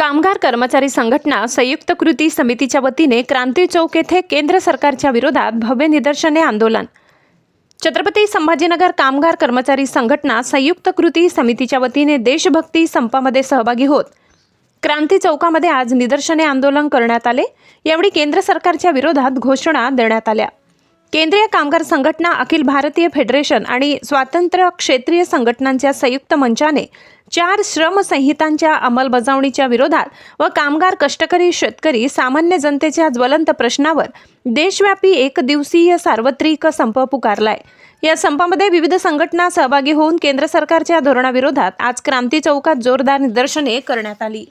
कामगार कर्मचारी संघटना संयुक्त कृती समितीच्या वतीने क्रांती चौक येथे केंद्र सरकारच्या विरोधात भव्य निदर्शने आंदोलन. छत्रपती संभाजीनगर कामगार कर्मचारी संघटना संयुक्त कृती समितीच्या वतीने देशभक्ती संपामध्ये सहभागी होत. क्रांती चौकामध्ये आज निदर्शने आंदोलन करण्यात आले. यावेळी केंद्र सरकारच्या विरोधात घोषणा देण्यात आल्या. केंद्रीय कामगार संघटना अखिल भारतीय फेडरेशन आणि स्वातंत्र्य क्षेत्रीय संघटनांच्या संयुक्त मंचाने चार श्रम संहितांच्या अंमलबजावणीच्या विरोधात व कामगार कष्टकरी शेतकरी सामान्य जनतेच्या ज्वलंत प्रश्नावर देशव्यापी एक दिवसीय सार्वत्रिक संप पुकारलाय. या संपामध्ये विविध संघटना सहभागी होऊन केंद्र सरकारच्या धोरणाविरोधात आज क्रांती चौकात जोरदार निदर्शने करण्यात आली.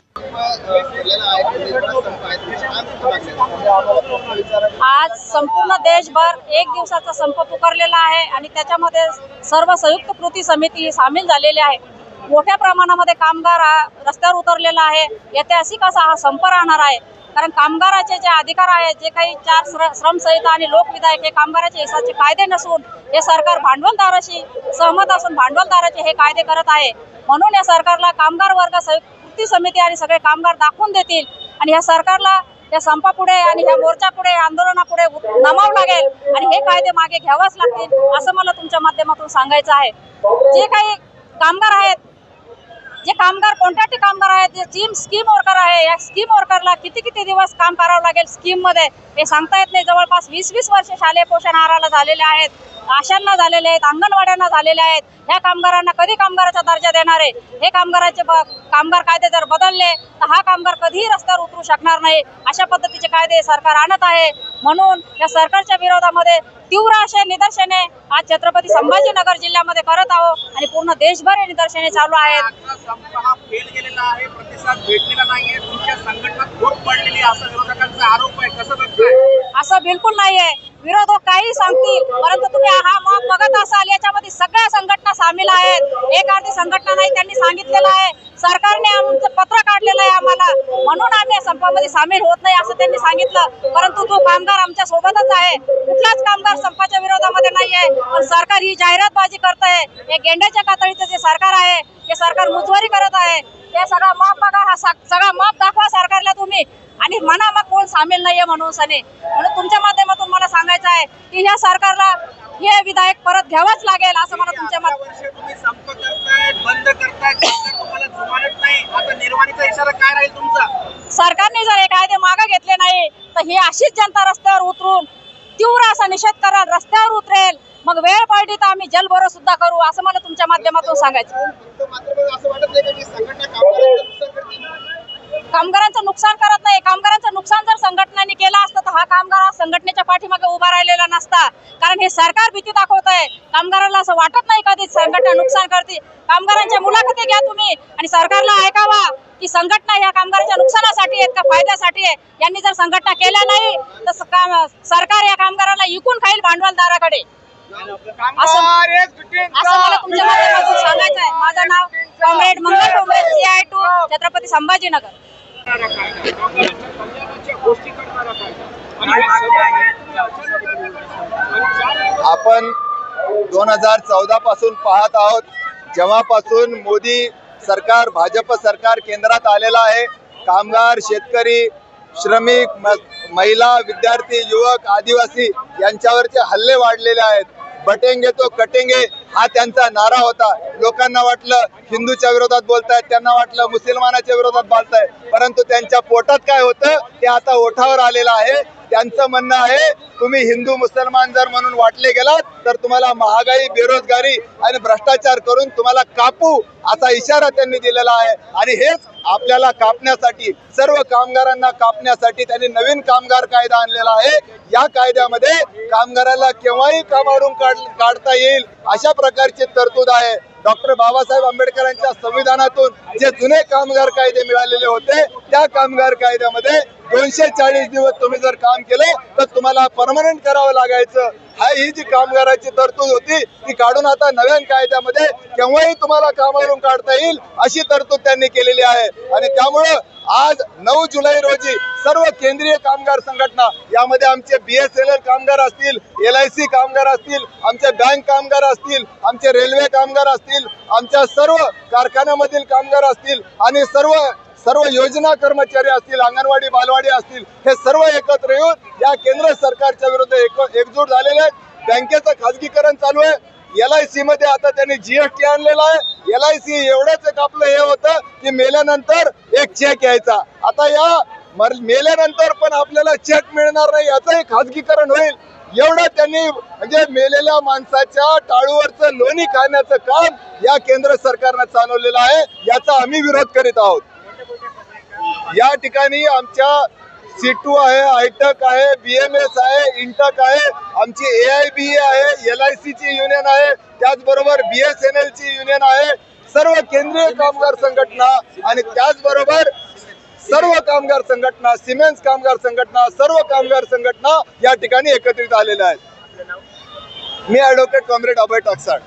आज संपूर्ण देशभर एक दिवसाचा संप पुकारलेला आहे आणि त्याच्यामध्ये सर्व संयुक्त कृती समिती ही सामील झालेली आहे. मोठ्या प्रमाणामध्ये कामगार हा रस्त्यावर उतरलेला आहे. ऐतिहासिक असा हा संप राहणार आहे? कारण कामगाराचे जे अधिकार आहेत जे काही चार श्र श्रमसंहिता आणि लोकविधायक हे कामगाराच्या हिसाचे कायदे नसून हे सरकार भांडवलदाराशी सहमत असून भांडवलदाराचे हे कायदे करत आहे. म्हणून या सरकारला कामगार वर्ग कृती समिती आणि सगळे कामगार दाखवून देतील आणि या सरकारला या संपापुढे आणि ह्या मोर्चापुढे आंदोलनापुढे नमावं लागेल आणि हे कायदे मागे घ्यावाच लागतील असं मला तुमच्या माध्यमातून सांगायचं आहे. जे काही कामगार आहेत जे कामगार कॉन्ट्रॅक्टी कामगार आहेत जे जिम स्कीम वर्कर आहे या स्कीम वर्करला किती किती दिवस काम करावं लागेल स्कीममध्ये? हे सांगता येत नाही. जवळपास वीस वीस वर्ष शालेय पोषण आहाराला झालेले आहेत आशांना झालेले आहेत अंगणवाड्यांना झालेले आहेत. ह्या कामगारांना कधी कामगाराचा दर्जा देणार आहे? हे कामगाराचे ब- कामगार कायदे जर बदलले तर हा कामगार कधीही रस्त्यावर उतरू शकणार नाही. अशा पद्धतीचे कायदे सरकार आणत आहे. म्हणून या सरकारच्या विरोधामध्ये तीव्र असे निदर्शने आज छत्रपती संभाजीनगर जिल्ह्यामध्ये करत आहोत आणि पूर्ण देशभर हे निदर्शने चालू आहेत. आहे असं बिलकुल नाहीये. विरोधक काही सांगतील परंतु तुम्ही हा मॉब बघत असाल याच्यामध्ये सगळ्या संघटना सामील आहेत. एक अर्धी संघटना नाही त्यांनी सांगितलेलं आहे. सरकारने आमचं पत्र काढलेलं आहे आम्हाला. म्हणून आम्ही या संपामध्ये सामील होत नाही असं त्यांनी सांगितलं. परंतु तो कामगार आमच्या सोबतच आहे. कुठलाच कामगार संपाच्या विरोधामध्ये नाही आहे. पण सरकार ही जाहिरातबाजी करत आहे. हे गेंड्याच्या कातळीचं जे सरकार आहे हे सरकार मुजवारी करत आहे. हे सगळा मॉब बघा हा सगळा मॉब दाखवा सरकार. तुम्ही. आणि म्हणा मग कोण सामील नाहीये म्हणून सने. म्हणून तुमच्या माध्यमातून मला सांगायचं आहे की ह्या सरकारला हे विधायक परत घ्यावंच लागेल असं मला तुमच्या अकरा माध्यमातून वर्ष तुम्ही संप करतायत बंद करतायत सरकार तुम्हाला जुमानत नाही. आता निर्वाणीचा इशारा काय राहील तुमचा? सरकारने जर हे कायदे मागे घेतले नाही तर ही अशीच जनता रस्त्यावर उतरून तीव्र असा निषेध कराल रस्त्यावर उतरेल. मग वेळ पडली तर आम्ही जलभरो सुद्धा करू असं मला तुमच्या माध्यमातून सांगायचं कामगारांचं नुकसान संघटनेच्या पाठीमागे उभा राहिलेला नसता. कारण हे सरकार भीती दाखवत आहे कामगाराला असं वाटत नाही कधी संघटना नुकसान करते कामगारांच्या मुलाखती घ्या तुम्ही आणि सरकारला ऐकावा की संघटना ह्या कामगारांच्या नुकसानासाठी आहेत का फायद्यासाठी आहे? यांनी जर संघटना केल्या नाही तर काम- सरकार या कामगाराला विकून खाईल भांडवलदाराकडे. कामगार असं मला तुमच्या माध्यमातून सांगायचं आहे. माझं नाव comrade Mangal C I TU Chhatrapati Sambhajinagar. आपण दोन हजार चौदा पासून पाहत आहोत. जेव्हापासून मोदी सरकार भाजप सरकार केंद्रात आलेलं आहे कामगार शेतकरी श्रमिक म- महिला विद्यार्थी युवक आदिवासी यांच्यावरचे हल्ले वाढलेले आहेत. बटेंगे तो कटेंगे हा त्यांचा नारा होता. लोकांना वाटलं हिंदूच्या विरोधात बोलतायत त्यांना वाटलं मुसलमानाच्या विरोधात बोलतायत. परंतु त्यांच्या पोटात काय होतं? ते आता ओठावर आलेलं आहे. त्यांचं म्हणणं आहे तुम्ही हिंदू मुसलमान जर म्हणून वाटले गेलात तर तुम्हाला महागाई बेरोजगारी आणि भ्रष्टाचार करून तुम्हाला कापू असा इशारा त्यांनी दिलेला आहे. आणि हेच आपल्याला कापण्यासाठी सर्व कामगारांना कापण्यासाठी त्यांनी नवीन कामगार कायदा आणलेला आहे. या कायद्यामध्ये कामगाराला केव्हाही कामावरून काढ- काढता येईल. अशा प्रकारची तरतूद आहे. डॉक्टर बाबासाहेब आंबेडकरांच्या संविधानातून जे जुने कामगार कायदे मिळालेले होते त्या कामगार कायद्यामध्ये दोनशे चाळीस दिवस तुम्ही जर काम केलं तर तुम्हाला परमनंट करावं लागायचं. हा ही जी कामगाराची तरतूद होती ती काढून आता नव्या कायद्यामध्ये केव्हाही तुम्हाला कामावरून काढता येईल अशी तरतूद त्यांनी केलेली आहे. आणि त्यामुळं आज नऊ जुलै रोजी सर्व केंद्रीय कामगार संघटना यामध्ये आमचे बी एस एल एल कामगार असतील एल आय सी कामगार असतील आमचे बँक कामगार असतील आमचे रेल्वे कामगार असतील आमच्या सर्व कारखान्यामधील कामगार असतील आणि सर्व सर्व योजना कर्मचारी असतील अंगणवाडी बालवाडी असतील हे सर्व एकत्र येऊन या केंद्र सरकारच्या विरुद्ध एक- एकजूट झालेले आहेत. बँकेचं खाजगीकरण चालू आहे. एल आय सी मध्ये आता त्यांनी जीएसटी आणलेला आहे. एल आय सी एवढंच एक आपलं हे होतं की मेल्यानंतर एक चेक यायचा. आता या मर- मेल्यानंतर पण आपल्याला चेक मिळणार नाही याचंही खाजगीकरण होईल. एवढं त्यांनी म्हणजे मेलेल्या माणसाच्या टाळूवरचं लोणी खाण्याचं काम या केंद्र सरकारनं चालवलेलं आहे. याचा आम्ही विरोध करीत आहोत. या ठिकाणी आमच्या सीटू आहे आयटक आहे बी एम एस आहे इंटक आहे आमची ए आय बी आहे एल आय सी ची युनियन आहे त्याचबरोबर बी एस एन एल ची युनियन आहे. सर्व केंद्रीय कामगार संघटना आणि त्याचबरोबर सर्व कामगार संघटना सिमेंट कामगार संघटना सर्व कामगार संघटना या ठिकाणी एकत्रित आलेल्या आहेत. मी ऍडव्होकेट कॉम्रेड अभय टाकसाड